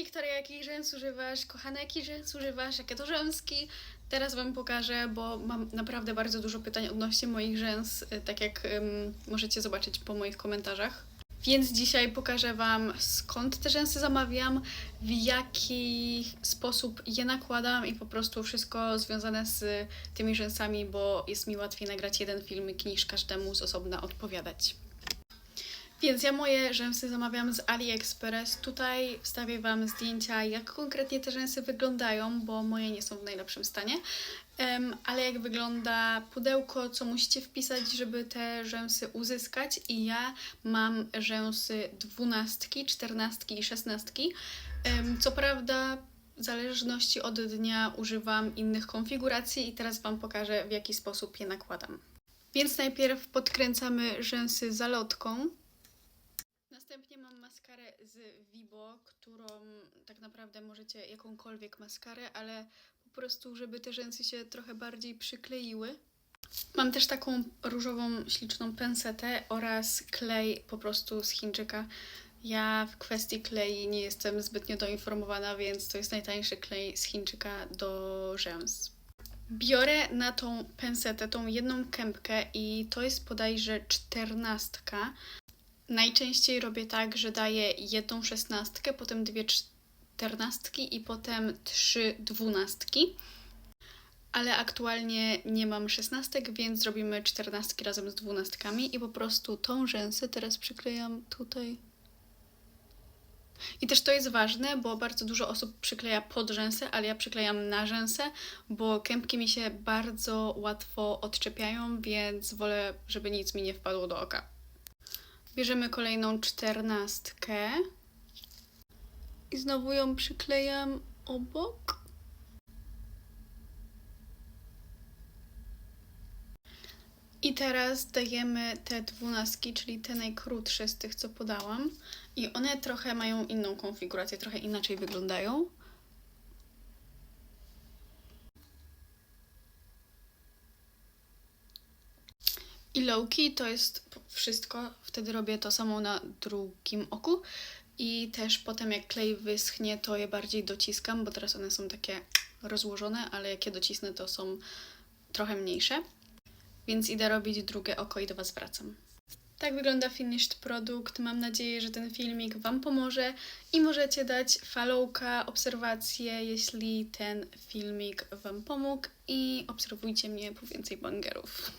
Wiktoria, jaki rzęs używasz? Kochana, jaki rzęs używasz? Jakie to rzęski? Teraz Wam pokażę, bo mam naprawdę bardzo dużo pytań odnośnie moich rzęs, y, tak jak ym, możecie zobaczyć po moich komentarzach. Więc dzisiaj pokażę Wam skąd te rzęsy zamawiam, w jaki sposób je nakładam i po prostu wszystko związane z tymi rzęsami, bo jest mi łatwiej nagrać jeden filmik niż każdemu z osobna odpowiadać. Więc ja moje rzęsy zamawiam z AliExpress. Tutaj wstawię Wam zdjęcia, jak konkretnie te rzęsy wyglądają, bo moje nie są w najlepszym stanie. Em, ale jak wygląda pudełko, co musicie wpisać, żeby te rzęsy uzyskać. I ja mam rzęsy dwunastki, czternastki i szesnastki. Em, co prawda, w zależności od dnia używam innych konfiguracji i teraz Wam pokażę, w jaki sposób je nakładam. Więc najpierw podkręcamy rzęsy zalotką. Następnie mam maskarę z Vibo, którą tak naprawdę możecie jakąkolwiek maskarę, ale po prostu, żeby te rzęsy się trochę bardziej przykleiły. Mam też taką różową, śliczną pensetę oraz klej po prostu z Chińczyka. Ja w kwestii klei nie jestem zbytnio doinformowana, więc to jest najtańszy klej z Chińczyka do rzęs. Biorę na tą pensetę, tą jedną kępkę i to jest bodajże czternastka. Najczęściej robię tak, że daję jedną szesnastkę, potem dwie czternastki i potem trzy dwunastki. Ale aktualnie nie mam szesnastek, więc zrobimy czternastki razem z dwunastkami i po prostu tą rzęsę teraz przyklejam tutaj. I też to jest ważne, bo bardzo dużo osób przykleja pod rzęsę, ale ja przyklejam na rzęsę, bo kępki mi się bardzo łatwo odczepiają, więc wolę, żeby nic mi nie wpadło do oka. Bierzemy kolejną czternastkę i znowu ją przyklejam obok. I teraz dajemy te dwunastki, czyli te najkrótsze z tych, co podałam. I one trochę mają inną konfigurację, trochę inaczej wyglądają. I lowkey to jest wszystko. Wtedy robię to samo na drugim oku. I też potem jak klej wyschnie, to je bardziej dociskam, bo teraz one są takie rozłożone, ale jak je docisnę, to są trochę mniejsze. Więc idę robić drugie oko i do Was wracam. Tak wygląda finished produkt. Mam nadzieję, że ten filmik Wam pomoże i możecie dać followka, obserwacje, jeśli ten filmik Wam pomógł i obserwujcie mnie po więcej bangerów.